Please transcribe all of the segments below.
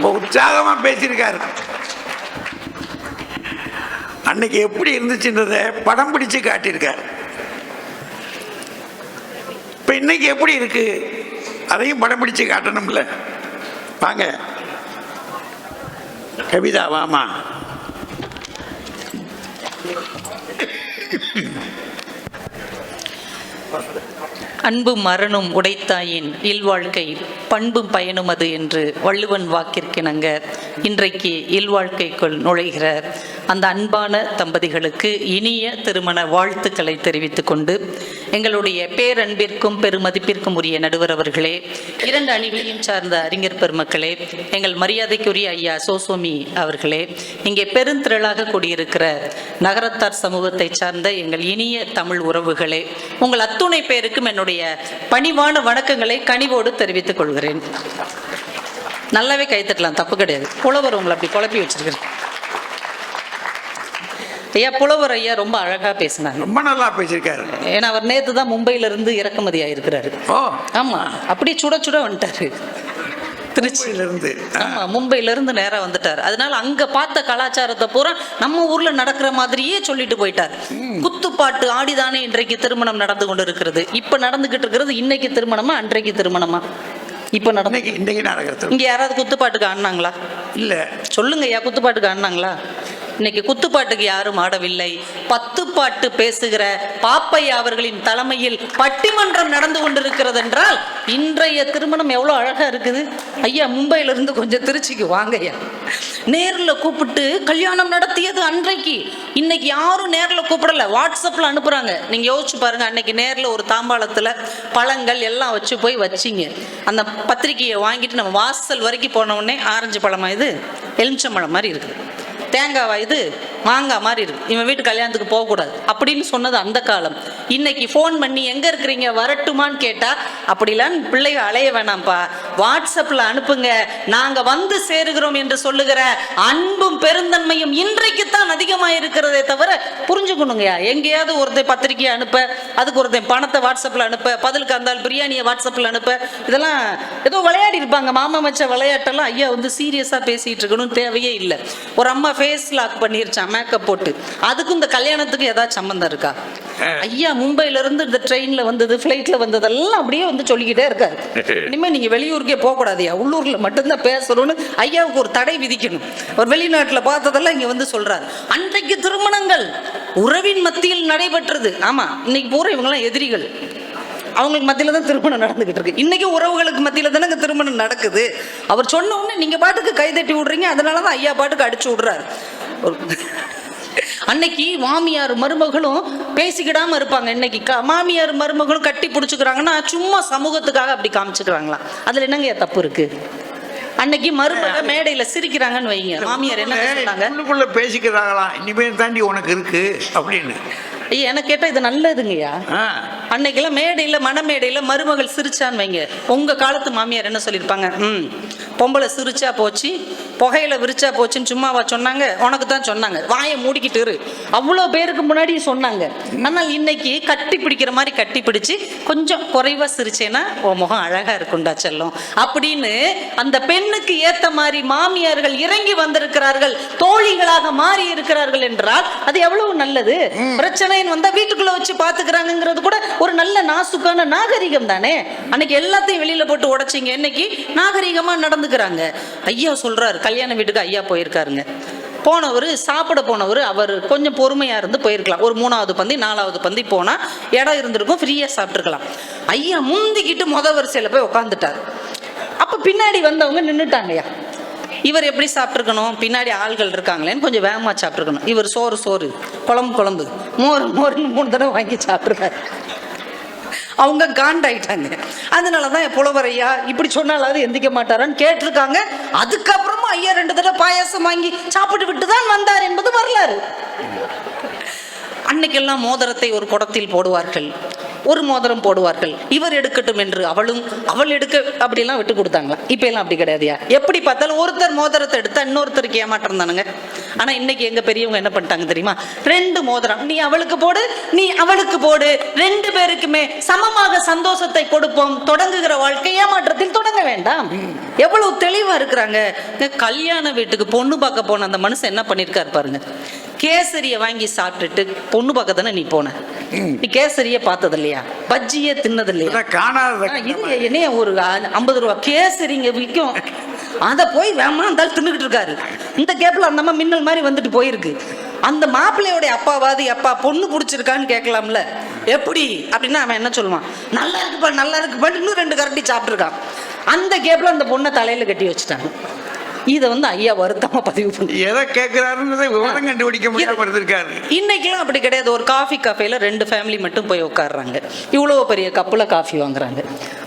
உற்சாகமாக உற்சாகமா பேசியிருக்காரு. அன்னைக்கு எப்படி இருந்துச்சுன்றதை படம் பிடிச்சு காட்டியிருக்கார். இப்போ இன்னைக்கு எப்படி இருக்கு? அதையும் படம் பிடிச்சு காட்டணும்ல. வாங்க. கவிதா வாமா. அன்பு மரணம் உடைத்தாயின் இல்வாழ்க்கை பண்பும் பயனும் அது என்று வள்ளுவன் வாக்கிற்கிணங்க இன்றைக்கு இல்வாழ்க்கைக்குள் நுழைகிற அந்த அன்பான தம்பதிகளுக்கு இனிய திருமண வாழ்த்துக்களை தெரிவித்துக் கொண்டு எங்களுடைய பேரன்பிற்கும் பெருமதிப்பிற்கும் உரிய நடுவர் அவர்களே இரண்டு அணிகளையும் சார்ந்த அறிஞர் பெருமக்களே எங்கள் மரியாதைக்குரிய ஐயா சோசோமி அவர்களே இங்கே பெருந்திரளாக கூடியிருக்கிற நகரத்தார் சமூகத்தை சார்ந்த எங்கள் இனிய தமிழ் உறவுகளே உங்கள் அத்துணை பேருக்கும் என்னுடைய பணிவான வணக்கங்களை கனிவோடு தெரிவித்துக் கொள்கிறேன். நல்லாவே கைத்தட்டலாம் தப்பு கிடையாது. புலவர் உங்களை அப்படி குழப்பி வச்சிருக்கிறேன் ஐயா புலவர் ஐயா ரொம்ப அழகா பேசினாங்க ரொம்ப நல்லா பேசியிருக்காரு. ஏன்னா அவர் நேத்து தான் மும்பையில இருந்து இறக்குமதி ஆயிருக்கிறாரு. ஓ. ஆமா. அப்படியே சுட சுட வந்துட்டாரு. திருச்சி இருந்து ஆமா மும்பையில இருந்து நேரா வந்துட்டார். அதனால அங்க பார்த்த கலாச்சாரத்தை பூரா நம்ம ஊர்ல நடக்கிற மாதிரியே சொல்லிட்டு போயிட்டார். குத்துப்பாட்டு ஆடிதானே இன்றைக்கு திருமணம் நடந்து கொண்டு இருக்கிறது இப்ப நடந்துகிட்டு இருக்கிறது இன்னைக்கு திருமணமா அன்றைக்கு திருமணமா? இப்ப நடந்து இன்னைக்கு இன்னைக்கு நாடகத்தில் இங்க யாராவது குத்துப்பாட்டுக்கு ஆடினாங்களா? இல்ல. சொல்லுங்க ஐயா குத்துப்பாட்டுக்கு ஆடினாங்களா? இன்னைக்கு குத்துப்பாட்டுக்கு யாரும் ஆடவில்லை. பத்துப்பாட்டு பேசுகிற பாப்பையா அவர்களின் தலைமையில் பட்டிமன்றம் நடந்து கொண்டிருக்கிறது என்றால் இன்றைய திருமணம் எவ்வளோ அழகா இருக்குது. ஐயா மும்பையில இருந்து கொஞ்சம் திருச்சிக்கு வாங்கய்யா நேரில் கூப்பிட்டு கல்யாணம் நடத்தியது அன்றைக்கு. இன்னைக்கு யாரும் நேரில் கூப்பிடல. வாட்ஸ்அப்பில் அனுப்புறாங்க. நீங்க யோசிச்சு பாருங்க அன்னைக்கு நேரில் ஒரு தாம்பாளத்தில் பழங்கள் எல்லாம் வச்சு போய் வச்சிங்க. அந்த பத்திரிக்கையை வாங்கிட்டு நம்ம வாசல் வரைக்கும் போன உடனே ஆரஞ்சு பழமா இது? எலுமிச்சம்பழம் மாதிரி இருக்குது. தேங்காவா இது மாங்காய் மாதிரி இருக்கு இவன் வீட்டு கல்யாணத்துக்கு போகக்கூடாது. அப்படின்னு சொன்னது அந்த காலம். இன்னைக்கு ஃபோன் பண்ணி எங்க இருக்கிறீங்க வரட்டுமான்னு கேட்டா அப்படிலாம் பிள்ளைங்க அலைய வேணாம்ப்பா. வாட்ஸ்அப்ல அனுப்புங்க. நாங்க வந்து சேருகிறோம் என்று சொல்லுகிற அன்பும் பெருந்தன்மையும் இன்றைக்கு தான் அதிகமாக இருக்கிறதே தவிர புரிஞ்சுக்கணுங்கய்யா. எங்கேயாவது ஒருத்தன் பத்திரிக்கையை அனுப்ப அதுக்கு ஒருத்தன் பணத்தை வாட்ஸ்அப்ல அனுப்ப பதிலுக்கு அந்தால் பிரியாணியை வாட்ஸ்அப்ல அனுப்ப இதெல்லாம் ஏதோ விளையாடி இருப்பாங்க. மாமா மச்ச விளையாட்டெல்லாம் ஐயா வந்து சீரியஸா பேசிட்டு இருக்கணும் தேவையே இல்லை. ஒரு அம்மா ஃபேஸ் லாக் பண்ணிருச்சான் மேக்கப் போட்டு. அதுக்கும் இந்த கல்யாணத்துக்கும் ஏதாவது சம்மந்தம் இருக்கா? ஐயா மும்பைல இருந்து இந்த ட்ரெயின்ல வந்தது ஃப்ளைட்ல வந்ததெல்லாம் அப்படியே வந்து சொல்லிக்கிட்டே இருக்காரு. இனிமே நீங்க வெளியூருக்கே போக கூடாதுயா உள்ளூர்ல மட்டும்தான் பேசணும்னு ஐயாவுக்கு ஒரு தடை விதிக்கணும். ஒரு வெளிநாட்டுல பார்த்ததெல்லாம் இங்க வந்து சொல்றாரு. அன்றைக்கு திருமணங்கள் உறவின் மத்தியில் நடைபெற்றது. ஆமா இன்னைக்கு பூரா இவங்கெல்லாம் எதிரிகள். அவங்களுக்கு மத்தியில தான் திருமணம் நடந்துகிட்டு இருக்கு. இன்னைக்கு உறவுகளுக்கு மத்தியில தானே திருமணம் நடக்குது. அவர் சொன்ன உடனே நீங்க பாட்டுக்கு கை தட்டி விடுறீங்க அதனால தான் ஐயா பாட்டுக்கு அடிச்சு விடுறாரு. அன்னைக்கு மாமியார் மருமகளும் பேசிக்கிடாம இருப்பாங்க. இன்னைக்கு மாமியார் மருமகளும் கட்டி பிடிச்சுக்கிறாங்கன்னா சும்மா சமூகத்துக்காக அப்படி காமிச்சுக்கிறாங்களா அதுல என்னங்க தப்பு இருக்கு? அன்னைக்கு மருமக மேடையில சிரிக்கிறாங்கன்னு வைங்க. மாமியார் என்ன சொன்னாங்க? உள்ளுக்குள்ள பேசிக்கிறாங்களாம் இனிமேல் தாண்டி உனக்கு இருக்கு அப்படின்னு. ஐயா எனக்கு கேட்டா இது நல்லதுங்கய்யா. அன்னைக்கெல்லாம் மேடையில் மணமேடையில் மருமகள் சிரிச்சான்னு வைங்க உங்க காலத்து மாமியார் என்ன சொல்லியிருப்பாங்க? ம் பொம்பளை சிரிச்சா போச்சு புகையில விரிச்சா போச்சுன்னு சும்மாவா சொன்னாங்க? உனக்கு தான் சொன்னாங்க. வாயை மூடிக்கிட்டு இரு. அவ்வளோ பேருக்கு முன்னாடி சொன்னாங்க. ஆனால் இன்னைக்கு கட்டி பிடிக்கிற மாதிரி கட்டி பிடிச்சு கொஞ்சம் குறைவா சிரிச்சேன்னா உன் முகம் அழகா இருக்குண்டா செல்லம். அப்படின்னு அந்த பெண்ணுக்கு ஏத்த மாதிரி மாமியார்கள் இறங்கி வந்திருக்கிறார்கள் தோழிகளாக மாறி இருக்கிறார்கள் என்றால் அது எவ்வளவு நல்லது? பிரச்சனைன்னு வந்தா வீட்டுக்குள்ள வச்சு பாத்துக்கிறாங்கிறது கூட ஒரு நல்ல நாசுக்கான நாகரிகம் தானே? அன்னைக்கு எல்லாத்தையும் வெளியில போட்டு உடைச்சிங்க. இன்னைக்கு நாகரிகமா நடந்துக்கிறாங்க. ஐயா சொல்றாரு கல்யாண வீட்டுக்கு ஐயா போயிருக்காருங்க. போனவர் சாப்பிட போனவர் அவர் கொஞ்சம் பொறுமையாக இருந்து போயிருக்கலாம். ஒரு மூணாவது பந்தி நாலாவது பந்தி போனால் இடம் இருந்திருக்கும் ஃப்ரீயாக சாப்பிட்ருக்கலாம் ஐயா முந்திக்கிட்டு முத வரிசையில் போய் உட்காந்துட்டார் அப்போ பின்னாடி வந்தவங்க நின்றுட்டாங்கய்யா இவர் எப்படி சாப்பிட்ருக்கணும் பின்னாடி ஆள்கள் இருக்காங்களேன்னு கொஞ்சம் வேகமாக சாப்பிட்ருக்கணும் இவர் சோறு சோறு குழம்பு குழம்பு. மோர் மோர்னு மூணு தடவை வாங்கி சாப்பிட்ருக்காரு அவங்க காண்டாயிட்டாங்க. அதனால தான் என் புலவரையா இப்படி சொன்னாலாவது எந்திக்க மாட்டாரான்னு கேட்டிருக்காங்க. அதுக்கப்புறமா ஐயா ரெண்டு தடவை பாயாசம் வாங்கி சாப்பிட்டு விட்டு தான் வந்தார் என்பது வரலாறு. அன்னைக்கெல்லாம் மோதிரத்தை ஒரு குடத்தில் போடுவார்கள். ஒரு மோதிரம் போடுவார்கள். இவர் எடுக்கட்டும் என்று அவளும் அவள் எடுக்க அப்படிலாம் விட்டு கொடுத்தாங்களா? இப்ப எல்லாம் அப்படி கிடையாதுயா? எப்படி பார்த்தாலும் ஒருத்தர் மோதிரத்தை எடுத்தா இன்னொருத்தருக்கு ஏமாற்றம் தானுங்க. ஆனா இன்னைக்கு எங்க பெரியவங்க என்ன பண்ணிட்டாங்க தெரியுமா? ரெண்டு மோதிரம் நீ அவளுக்கு போடு நீ அவளுக்கு போடு. ரெண்டு பேருக்குமே சமமாக சந்தோஷத்தை கொடுப்போம். தொடங்குகிற வாழ்க்கை ஏமாற்றத்தில் தொடங்க வேண்டாம். எவ்வளவு தெளிவா இருக்கிறாங்க. கல்யாண வீட்டுக்கு பொண்ணு பார்க்க போன அந்த மனுஷன் என்ன பண்ணிருக்காரு பாருங்க. கேசரியை வாங்கி சாப்பிட்டுட்டு பொண்ணு பார்க்க தானே நீ போன? நீ கேசரிய பார்த்தது இல்லையா பஜ்ஜியே தின்னது இல்லையா காணாத இது என்னைய ஒரு ஐம்பது ரூபா கேசரிங்க விற்கும் அதை போய் வேமா இருந்தாலும் தின்னுக்கிட்டு இருக்காரு. இந்த கேப்ல அந்த அம்மா மின்னல் மாதிரி வந்துட்டு போயிருக்கு. அந்த மாப்பிள்ளையோட அப்பாவாது அப்பா பொண்ணு பிடிச்சிருக்கான்னு கேட்கலாம்ல. எப்படி? அப்படின்னா அவன் என்ன சொல்லுவான்? நல்லா இருக்குப்பா நல்லா இருக்குப்பா இன்னும் ரெண்டு கரண்டி சாப்பிட்ருக்கான் அந்த கேப்ல அந்த பொண்ணை தலையில கட்டி வச்சுட்டாங்க. இதை வந்து ஐயா வருத்தமா பதிவு பண்ணி. எதை கேட்கிறாருன்றதை விவரம் கண்டுபிடிக்க முடியாம இருந்திருக்காரு. இன்னைக்கெல்லாம் அப்படி கிடையாது. ஒரு காஃபி கஃபேல ரெண்டு ஃபேமிலி மட்டும் போய் உட்காடுறாங்க இவ்வளோ பெரிய கப்பில் காஃபி வாங்குறாங்க.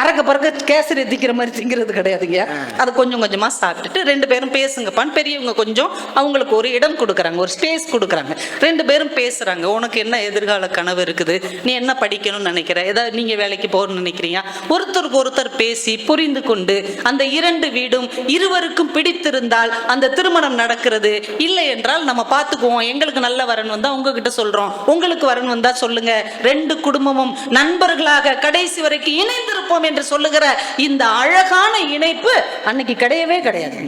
அறக்க பறக்க கேசரி திக்கிற மாதிரி திங்கிறது கிடையாதுங்க அதை கொஞ்சம் கொஞ்சமா சாப்பிட்டுட்டு ரெண்டு பேரும் பேசுங்கப்பான்னு பெரியவங்க கொஞ்சம் அவங்களுக்கு ஒரு இடம் கொடுக்குறாங்க. ஒரு ஸ்பேஸ் கொடுக்குறாங்க. ரெண்டு பேரும் பேசுறாங்க. உனக்கு என்ன எதிர்கால கனவு இருக்குது? நீ என்ன படிக்கணும்னு நினைக்கிற? ஏதாவது நீங்க வேலைக்கு போகணும்னு நினைக்கிறீங்க ஒருத்தருக்கு ஒருத்தர் பேசி புரிந்து கொண்டு அந்த இரண்டு வீடும் இருவருக்கும் பிடித்திருந்தால் அந்த திருமணம் நடக்கிறது. இல்லை என்றால் நம்ம பார்த்துக்குவோம். எங்களுக்கு நல்ல வரன் வந்தா உங்ககிட்ட சொல்றோம். உங்களுக்கு வரன் வந்தா சொல்லுங்க. ரெண்டு குடும்பமும் நண்பர்களாக கடைசி வரைக்கும் இணைந்திருப்போம் என்று சொல்லுகிற இந்த அழகான இணைப்பு அன்னைக்கு கிடையவே கிடையாது.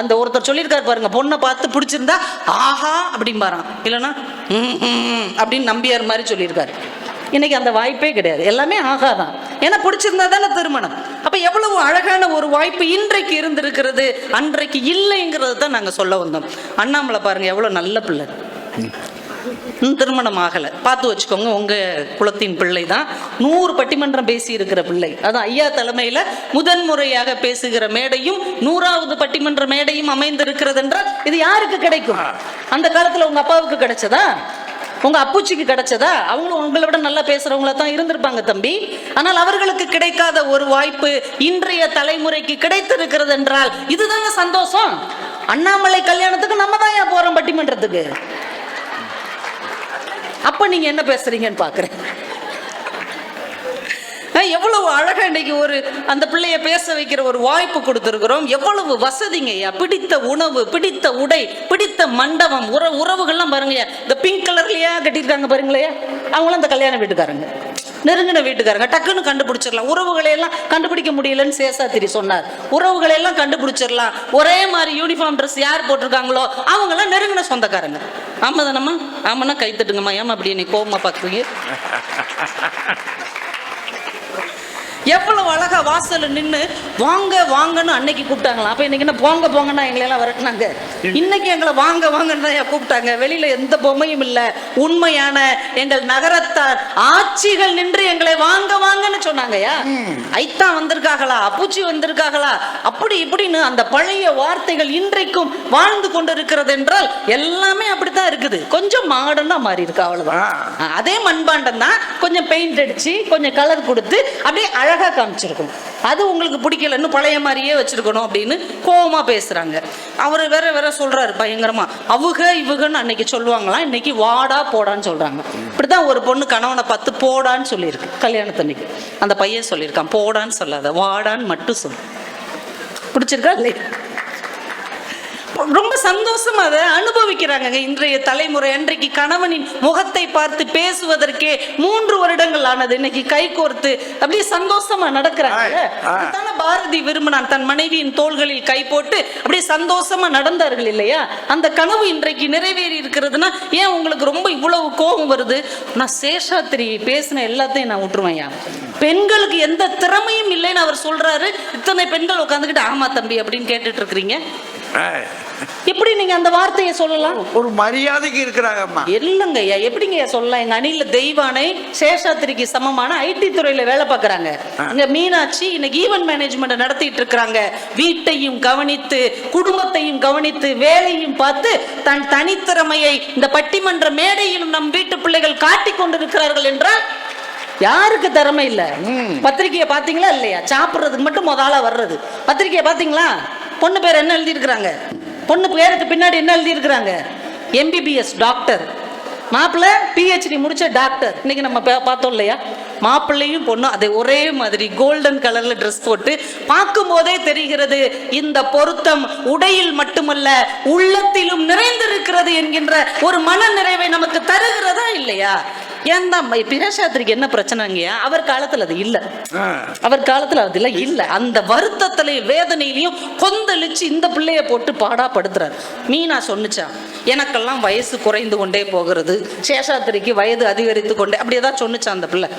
அந்த ஒருத்தர் சொல்லியிருக்காரு பாருங்க பொண்ணை பார்த்து பிடிச்சிருந்தா ஆஹா அப்படிம்பாராம். இல்லைன்னா அப்படின்னு நம்பியார் மாதிரி சொல்லியிருக்காரு. இன்னைக்கு அந்த வாய்ப்பே கிடையாது. எல்லாமே ஆகாதான் ஏன்னா பிடிச்சிருந்தா தானே திருமணம். அப்ப எவ்வளவு அழகான ஒரு வாய்ப்பு இன்றைக்கு இருந்திருக்கிறது அன்றைக்கு இல்லைங்கிறது தான் நாங்க சொல்ல வந்தோம். அண்ணாமலை பாருங்க எவ்வளவு நல்ல பிள்ளை. திருமணம் ஆகலை. பார்த்து வச்சுக்கோங்க உங்க குலத்தின் பிள்ளை தான். நூறு பட்டிமன்றம் பேசி இருக்கிற பிள்ளை. அதான் ஐயா தலைமையில முதன்முறையாக பேசுகிற மேடையும் நூறாவது பட்டிமன்ற மேடையும் அமைந்திருக்கிறது என்றால் இது யாருக்கு கிடைக்கும்? அந்த காலத்துல உங்க அப்பாவுக்கு கிடைச்சதா? உங்க அப்பூச்சிக்கு கிடைச்சதா? அவங்களும் உங்களை விட நல்லா பேசுறவங்களா தான் இருந்திருப்பாங்க தம்பி. ஆனால் அவர்களுக்கு கிடைக்காத ஒரு வாய்ப்பு இன்றைய தலைமுறைக்கு கிடைத்திருக்கிறது என்றால் இதுதாங்க சந்தோஷம். அண்ணாமலை கல்யாணத்துக்கு நம்ம தான் ஏன் போறோம் பட்டிமன்றத்துக்கு? அப்ப நீங்க என்ன பேசுறீங்கன்னு பாக்குறேன். எவ்வளவு அழகா இன்னைக்கு ஒரு அந்த பிள்ளைய பேச வைக்கிற ஒரு வாய்ப்பு கொடுத்துருக்குறோம். எவ்வளவு வசதிங்கய்யா பிடித்த உணவு பிடித்த உடை பிடித்த மண்டபம் உற உறவுகள்லாம் பாருங்கய்யா இந்த பிங்க் கலர்லயா கட்டியிருக்காங்க பாருங்களேயா அவங்களும் அந்த கல்யாண வீட்டுக்காரங்க. நெருங்கின வீட்டுக்காரங்க. டக்குன்னு கண்டுபிடிச்சிடலாம். உறவுகளை எல்லாம் கண்டுபிடிக்க முடியலன்னு சேஷாத்திரி சொன்னார். உறவுகளை எல்லாம் கண்டுபிடிச்சிடலாம். ஒரே மாதிரி யூனிஃபார்ம் ட்ரெஸ் யார் போட்டிருக்காங்களோ அவங்கெல்லாம் நெருங்கின சொந்தக்காரங்க. ஆமா தானம்மா ஆமாண்ணா கை தட்டுங்கம்மா. ஏமா அப்படி நீ கோபமா பார்க்குறீங்க? எவ்வளவு அழகா வாசல்ல நின்னு வாங்க வாங்கன்னு அன்னைக்கு கூப்பிட்டாங்களாம். அப்ப இன்னைக்கு என்ன போங்க போங்கன்னா எங்களை எல்லாம் விரட்டினாங்க. இன்னைக்கு எங்களை வாங்க வாங்கன்னு தான் கூப்பிட்டாங்க. வெளியில எந்த பொம்மையும் இல்ல. உண்மையான எங்கள் நகரத்தார் ஆட்சிகள் நின்று எங்களை வாங்க வாங்கன்னு சொன்னாங்கய்யா. ஐத்தா வந்திருக்காங்களா அப்புச்சி வந்திருக்காங்களா அப்படி இப்படின்னு அந்த பழைய வார்த்தைகள் இன்றைக்கும் வாழ்ந்து கொண்டிருக்கிறது என்றால் எல்லாமே அப்படித்தான் இருக்குது. கொஞ்சம் மாடர்னா மாறி இருக்கு அவ்வளவுதான். அதே மண்பாண்டம் தான் கொஞ்சம் பெயிண்ட் அடிச்சு கொஞ்சம் கலர் கொடுத்து அப்படியே அழகாக காமிச்சிருக்கணும். அது உங்களுக்கு பிடிக்கலன்னு பழைய மாதிரியே வச்சுருக்கணும் அப்படின்னு கோபமாக பேசுகிறாங்க அவர் வேற வேற சொல்கிறாரு பயங்கரமாக அவுக இவுகன்னு அன்னைக்கு சொல்லுவாங்களாம் இன்னைக்கு வாடா போடான்னு சொல்கிறாங்க இப்படி தான் ஒரு பொண்ணு கணவனை பார்த்து போடான்னு சொல்லியிருக்கு கல்யாணத்தன்னைக்கு அந்த பையன் சொல்லியிருக்கான் போடான்னு சொல்லாத வாடான்னு மட்டும் சொல்லு. பிடிச்சிருக்கா இல்லையா? ரொம்ப சந்தோஷமா அதை அனுபவிக்கிறாங்க இன்றைய தலைமுறை. அன்றைக்கு கணவனின் முகத்தை பார்த்து பேசுவதற்கே மூன்று வருடங்கள் ஆனது. இன்னைக்கு கை கோர்த்து அப்படியே சந்தோஷமா நடக்கிறாங்க பாரதி விரும்பினான். தன் மனைவியின் தோள்களில் கை போட்டு அப்படியே சந்தோஷமா நடந்தார்கள் இல்லையா? அந்த கனவு இன்றைக்கு நிறைவேறி இருக்கிறதுனா ஏன் உங்களுக்கு ரொம்ப இவ்வளவு கோபம் வருது? நான் சேஷாத்திரி பேசின எல்லாத்தையும் நான் விட்டுருவேன்யா. பெண்களுக்கு எந்த திறமையும் இல்லைன்னு அவர் சொல்றாரு. இத்தனை பெண்கள் உட்காந்துக்கிட்டு ஆமா தம்பி அப்படின்னு கேட்டுட்டு இருக்கிறீங்க. எப்படி நீங்க அந்த வார்த்தையை சொல்லலாம்? ஒரு மரியாதைக்கு இருக்கிறாங்கம்மா. இல்லைங்க ஐயா எப்படிங்க ஐயா சொல்லலாம்? எங்க அணில தெய்வானை சேஷாத்திரிக்கு சமமான ஐடி துறையில வேலை பார்க்கறாங்க. இங்க மீனாட்சி இன்னைக்கு ஈவென்ட் மேனேஜ்மெண்ட் நடத்திட்டு இருக்கிறாங்க. வீட்டையும் கவனித்து குடும்பத்தையும் கவனித்து வேலையும் பார்த்து தன் தனித்திறமையை இந்த பட்டிமன்ற மேடையிலும் நம் வீட்டு பிள்ளைகள் காட்டிக் கொண்டிருக்கிறார்கள் என்றால் யாருக்கு திறமை இல்ல? பத்திரிக்கையை பாத்தீங்களா இல்லையா? சாப்பிடுறதுக்கு மட்டும் முதல்ல வர்றது. பத்திரிக்கையை பாத்தீங்களா பொண்ணு பேர் என்ன எழுதியிருக்கிறாங்க? பொண்ணு பேருக்கு பின்னாடி என்ன எழுதியிருக்கிறாங்க? எம்பிபிஎஸ் டாக்டர் மாப்பிள்ளை பிஹெச்டி முடிச்ச டாக்டர் இன்னைக்கு நம்ம பார்த்தோம் இல்லையா? மாப்பிள்ளையும் பொண்ணும் அதை ஒரே மாதிரி கோல்டன் கலர்ல ட்ரெஸ் போட்டு பார்க்கும் போதே தெரிகிறது இந்த பொருத்தம் உடையில் மட்டுமல்ல உள்ளத்திலும் நிறைந்திருக்கிறது என்கின்ற ஒரு மன நிறைவை நமக்கு தருகிறதா இல்லையா? தான் பிரேஷாத்திரிக்கு என்ன பிரச்சனைங்கய்யா? அவர் காலத்துல அது இல்ல. அவர் காலத்துல அதுல இல்ல அந்த வருத்தத்திலையும் வேதனையிலையும் கொந்தளிச்சு இந்த பிள்ளைய போட்டு பாடா படுத்துறாரு. மீனா சொன்னுச்சா எனக்கெல்லாம் வயசு குறைந்து கொண்டே போகிறது. சேஷாத்திரிக்கு வயது அதிகரித்து கொண்டே அப்படி ஏதாவது சொன்னுச்சா அந்த பிள்ளை?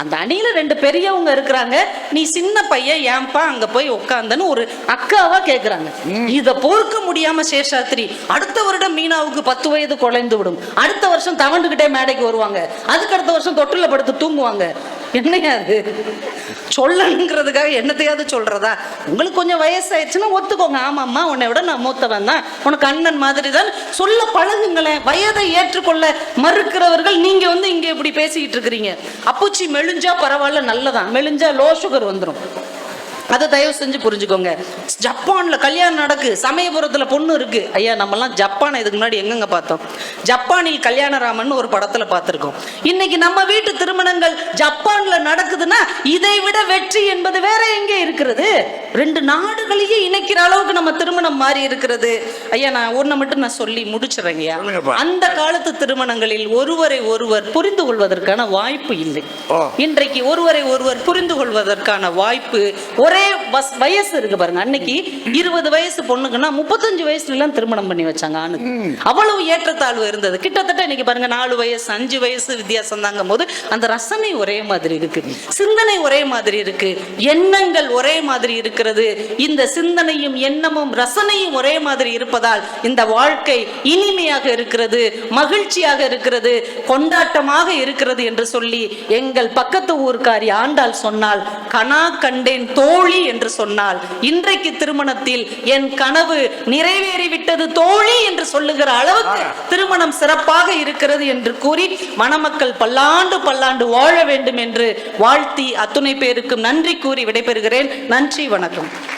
அந்த அணியில ரெண்டு பெரியவங்க இருக்கிறாங்க. நீ சின்ன பையன் ஏன்பா அங்க போய் உட்காந்தன்னு ஒரு அக்காவா கேக்குறாங்க. இத பொறுக்க முடியாம சேஷாத்திரி அடுத்த வருடம் மீனாவுக்கு பத்து வயது குறைந்து விடும். அடுத்த வருஷம் தவண்டுகிட்டே மேடைக்கு வருவாங்க. அதுக்கு அடுத்த வருஷம் தொட்டில படுத்து தூங்குவாங்க. என்னையா அது? சொல்லணுங்கிறதுக்காக என்னத்தையாவது சொல்றதா? உங்களுக்கு கொஞ்சம் வயசாயிடுச்சுன்னா ஒத்துக்கோங்க. ஆமாம்மா உன்னை விட நான் மூத்தவன் தான். உனக்கு அண்ணன் மாதிரி தான் சொல்ல பழகுங்களேன். வயதை ஏற்றுக்கொள்ள மறுக்கிறவர்கள் நீங்கள் வந்து இங்கே இப்படி பேசிக்கிட்டு இருக்கிறீங்க. அப்பூச்சி மெலிஞ்சா பரவாயில்ல நல்லதான். மெலிஞ்சா லோ சுகர் வந்துடும் அதை தயவு செஞ்சு புரிஞ்சுக்கோங்க. ஜப்பான்ல கல்யாணம் நடக்கு சமயபுரத்துல பொண்ணு இருக்கு. ஐயா நம்மலாம் ஜப்பானை இதுக்கு முன்னாடி எங்கெங்க பார்த்தோம்? ஜப்பானில் கல்யாணராமன் ஒரு படத்துல பார்த்திருக்கோம். இன்னைக்கு நம்ம வீட்டு திருமணங்கள் ஜப்பான்ல நடக்குதுன்னா இதை விட வெற்றி என்பது வேற எங்கே இருக்கிறது? ரெண்டு நாடுகளையே இணைக்கிற அளவுக்கு நம்ம திருமணம் மாறி இருக்கிறது. ஐயா நான் ஒன்றை மட்டும் நான் சொல்லி முடிச்சிடுறேங்கய்யா சொல்லுங்கப்பா. அந்த காலத்து திருமணங்களில் ஒருவரை ஒருவர் புரிந்து கொள்வதற்கான வாய்ப்பு இல்லை. இன்றைக்கு ஒருவரை ஒருவர் புரிந்து கொள்வதற்கான வாய்ப்பு ஒரே வஸ் வயசு இருக்கு பாருங்க. அன்னைக்கு இருபது வயசு பொண்ணுக்குன்னா முப்பத்தஞ்சு வயசுல எல்லாம் திருமணம் பண்ணி வச்சாங்க ஆணுக்கு. அவ்வளவு ஏற்றத்தாழ்வு இருந்தது. கிட்டத்தட்ட இன்னைக்கு பாருங்க நாலு வயசு அஞ்சு வயசு வித்தியாசம் தாங்கும் போது அந்த ரசனை ஒரே மாதிரி இருக்கு. சிந்தனை ஒரே மாதிரி இருக்கு. எண்ணங்கள் ஒரே மாதிரி இருக்கிறது. இந்த சிந்தனையும் எண்ணமும் ரசனையும் ஒரே மாதிரி இருப்பதால் இந்த வாழ்க்கை இனிமையாக இருக்கிறது மகிழ்ச்சியாக இருக்கிறது கொண்டாட்டமாக இருக்கிறது என்று சொல்லி எங்கள் பக்கத்து ஊர்க்காரி ஆண்டாள் சொன்னால் கனா கண்டேன் தோழி என்று சொன்னால் இன்றைக்கு திருமணத்தில் என் கனவு நிறைவேறிவிட்டது தோழி என்று சொல்லுகிற அளவுக்கு திருமணம் சிறப்பாக இருக்கிறது என்று கூறி மணமக்கள் பல்லாண்டு பல்லாண்டு வாழ வேண்டும் என்று வாழ்த்தி அத்துணை பேருக்கும் நன்றி கூறி விடைபெறுகிறேன். நன்றி வணக்கம். Perdón.